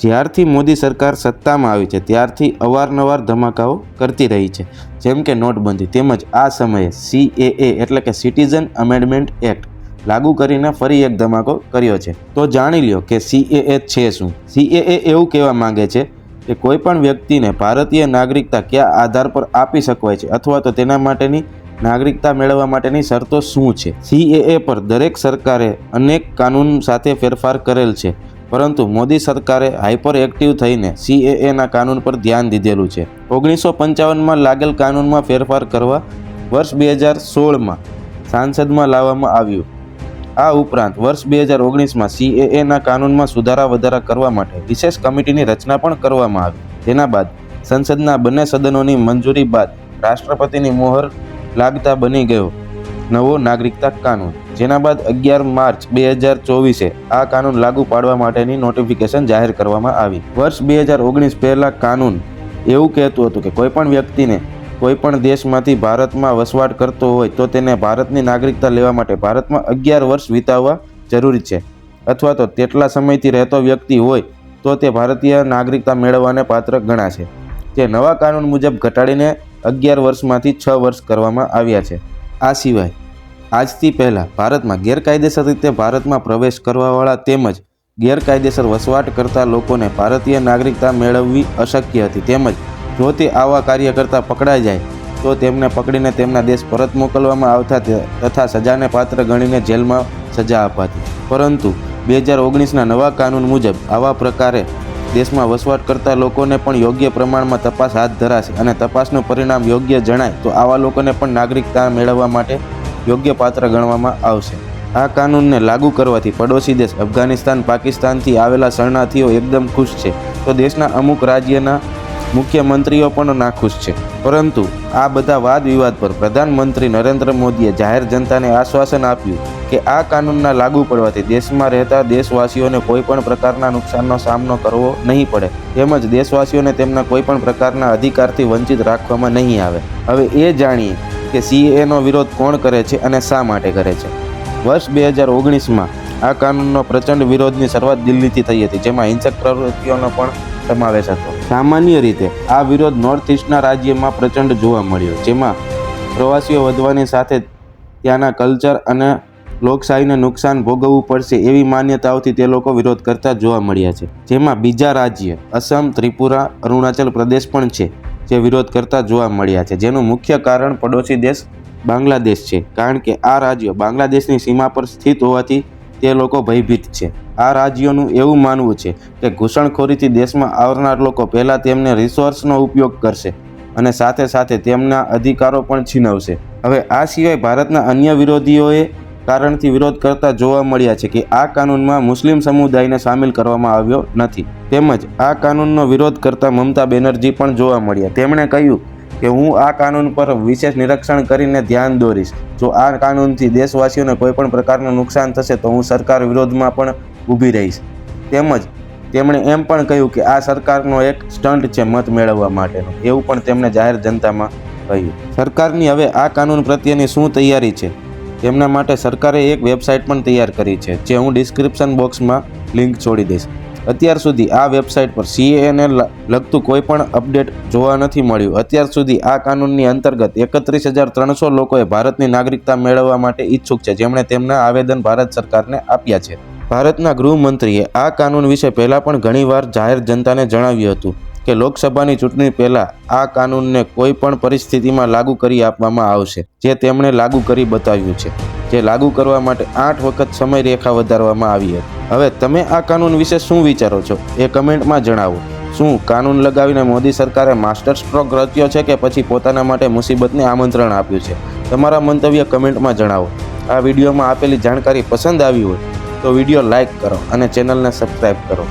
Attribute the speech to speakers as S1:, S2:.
S1: જ્યારથી મોદી સરકાર સત્તામાં આવી છે, ત્યારથી અવારનવાર ધમાકાઓ કરતી રહી છે. જેમ કે નોટબંધી તેમજ આ સમયે સીએએ એટલે કે સિટીઝન અમેન્ડમેન્ટ એક્ટ લાગુ કરીને ફરી એક ધમાકો કર્યો છે. તો જાણી લ્યો કે સીએએ છે શું? સીએએ એવું કહેવા માંગે છે કે કોઈ પણ વ્યક્તિને ભારતીય નાગરિકતા કયા આધાર પર આપી શકાય છે અથવા તો તેના માટેની નાગરિકતા મેળવવા માટેની શરતો શું છે? સીએએ પર દરેક સરકારે અનેક કાનૂન સાથે ફેરફાર કરેલ છે. પરંતુ મોદી સરકારે હાઇપર એક્ટિવ થઈને સીએએના કાનૂન પર ધ્યાન દીધેલું છે. ઓગણીસો પંચાવનમાં લાગેલ કાનૂનમાં ફેરફાર કરવા વર્ષ બે હજાર સોળમાં સાંસદમાં લાવવામાં આવ્યું. આ ઉપરાંત વર્ષ બે હજાર ઓગણીસમાં સીએએના કાનૂનમાં સુધારા વધારા કરવા માટે વિશેષ કમિટીની રચના પણ કરવામાં આવી. તેના બાદ સંસદના બંને સદનોની મંજૂરી બાદ રાષ્ટ્રપતિની મોહર લાગતા બની ગયો. નવો નાગરિકતા કાનૂન. જેના બાદ અગિયાર માર્ચ બે હજાર ચોવીસે આ કાનૂન લાગુ પાડવા માટેની નોટિફિકેશન જાહેર કરવામાં આવી. વર્ષ બે હજાર ઓગણીસ પહેલાં કાનૂન એવું કહેતું હતું કે કોઈપણ વ્યક્તિને કોઈપણ દેશમાંથી ભારતમાં વસવાટ કરતો હોય તો તેને ભારતની નાગરિકતા લેવા માટે ભારતમાં અગિયાર વર્ષ વિતાવવા જરૂરી છે. અથવા તો તેટલા સમયથી રહેતો વ્યક્તિ હોય તો તે ભારતીય નાગરિકતા મેળવવાને પાત્ર ગણાશે. જે નવા કાનૂન મુજબ ઘટાડીને અગિયાર વર્ષમાંથી છ વર્ષ કરવામાં આવ્યા છે. આ સિવાય આજથી પહેલાં ભારતમાં ગેરકાયદેસર રીતે ભારતમાં પ્રવેશ કરવાવાળા તેમજ ગેરકાયદેસર વસવાટ કરતા લોકોને ભારતીય નાગરિકતા મેળવવી અશક્ય હતી. તેમજ જો તે આવા કાર્ય કરતા પકડાઈ જાય, તો તેમને પકડીને તેમના દેશ પરત મોકલવામાં આવતા તથા સજાને પાત્ર ગણીને જેલમાં સજા અપાતી. પરંતુ બે હજાર ઓગણીસના નવા કાનૂન મુજબ આવા પ્રકારે દેશમાં વસવાટ કરતા લોકોને પણ યોગ્ય પ્રમાણમાં તપાસ હાથ ધરાશે અને તપાસનું પરિણામ યોગ્ય જણાય, તો આવા લોકોને પણ નાગરિકતા મેળવવા માટે યોગ્ય પાત્ર ગણવામાં આવશે. આ કાનૂનને લાગુ કરવાથી પડોશી દેશ અફઘાનિસ્તાન, પાકિસ્તાનથી આવેલા શરણાર્થીઓ એકદમ ખુશ છે. તો દેશના અમુક રાજ્યના મુખ્યમંત્રીઓ પણ નાખુશ છે. પરંતુ આ બધા વાદ વિવાદ પર પ્રધાનમંત્રી નરેન્દ્ર મોદીએ જાહેર જનતાને આશ્વાસન આપ્યું કે આ કાનૂનના લાગુ પડવાથી દેશમાં રહેતા દેશવાસીઓને કોઈ પણ પ્રકારના નુકસાનનો સામનો કરવો નહીં પડે. તેમજ દેશવાસીઓને તેમના કોઈ પણ પ્રકારના અધિકારથી વંચિત રાખવામાં નહીં આવે. હવે એ જાણીએ કે સીએનો વિરોધ કોણ કરે છે અને શા માટે કરે છે? વર્ષ બે હજાર ઓગણીસમાં આ કાનૂનનો પ્રચંડ વિરોધની શરૂઆત દિલ્હીથી થઈ હતી, જેમાં હિંસક પ્રવૃત્તિઓનો પણ સમાવેશ હતો. સામાન્ય રીતે આ વિરોધ નોર્થ ઇસ્ટના રાજ્યમાં પ્રચંડ જોવા મળ્યો, જેમાં પ્રવાસીઓ વધવાની સાથે ત્યાંના કલ્ચર અને લોકશાહીને નુકસાન ભોગવવું પડશે એવી માન્યતાઓથી તે લોકો વિરોધ કરતા જોવા મળ્યા છે. જેમાં બીજા રાજ્ય, અસમ, ત્રિપુરા, અરુણાચલ પ્રદેશ પણ છે. જે વિરોધ કરતા જોવા મળ્યા છે. જેનું મુખ્ય કારણ પડોશી દેશ બાંગ્લાદેશ છે. કારણ કે આ રાજ્ય બાંગ્લાદેશની સીમા પર સ્થિત હોવાથી તે લોકો ભયભીત છે. આ રાજ્યોનું એવું માનવું છે કે ઘૂસણખોરીથી દેશમાં આવનાર લોકો પહેલાં તેમને રિસોર્સનો ઉપયોગ કરશે અને સાથે સાથે તેમના અધિકારો પણ છીનવશે. હવે આ સિવાય ભારતના અન્ય વિરોધીઓએ કારણથી વિરોધ કરતા જોવા મળ્યા છે કે આ કાનૂનમાં મુસ્લિમ સમુદાયને સામેલ કરવામાં આવ્યો નથી. તેમજ આ કાનૂનનો વિરોધ કરતા મમતા બેનર્જી પણ જોવા મળ્યા. તેમણે કહ્યું કે હું આ કાનૂન પર વિશેષ નિરીક્ષણ કરીને ધ્યાન દોરીશ. જો આ કાનૂનથી દેશવાસીઓને કોઈ પણ પ્રકારનું નુકસાન થશે તો હું સરકાર વિરોધમાં પણ ઊભી રહીશ. તેમજ તેમણે એમ પણ કહ્યું કે આ સરકારનો એક સ્ટન્ટ છે મત મેળવવા માટેનો. એવું પણ તેમણે જાહેર જનતામાં કહ્યું. સરકારની હવે આ કાનૂન પ્રત્યેની શું તૈયારી છે? તેમના માટે સરકારે એક વેબસાઇટ પણ તૈયાર કરી છે, જે હું ડિસ્ક્રિપ્શન બોક્સમાં લિંક છોડી દઈશ. અત્યાર સુધી આ વેબસાઇટ પર સીએને લગતું કોઈ પણ અપડેટ જોવા નથી મળ્યું. અત્યાર સુધી આ કાનૂનની અંતર્ગત એકત્રીસ હજાર ત્રણસો લોકોએ ભારતની નાગરિકતા મેળવવા માટે ઈચ્છુક છે, જેમણે તેમના આવેદન ભારત સરકારને આપ્યા છે. ભારતના ગૃહમંત્રીએ આ કાનૂન વિશે પહેલાં પણ ઘણીવાર જાહેર જનતાને જણાવ્યું હતું. કે લોકસભાની ચૂંટણી પહેલાં આ કાનૂનને કોઈ પણ પરિસ્થિતિમાં લાગુ કરી આપવામાં આવશે, જે તેમણે લાગુ કરી બતાવ્યું છે, જે લાગુ કરવા માટે આઠ વખત સમય રેખા વધારવામાં આવી હતી. હવે તમે આ કાનૂન વિશે શું વિચારો છો? એ કમેન્ટમાં જણાવો. શું કાનૂન લગાવીને મોદી સરકારે માસ્ટર સ્ટ્રોક રચ્યો છે કે પછી પોતાના માટે મુસીબતને આમંત્રણ આપ્યું છે? તમારા મંતવ્ય કમેન્ટમાં જણાવો. આ વિડીયોમાં આપેલી જાણકારી પસંદ આવી હોય તો વીડિયો લાઇક કરો અને ચેનલને સબસ્ક્રાઈબ કરો.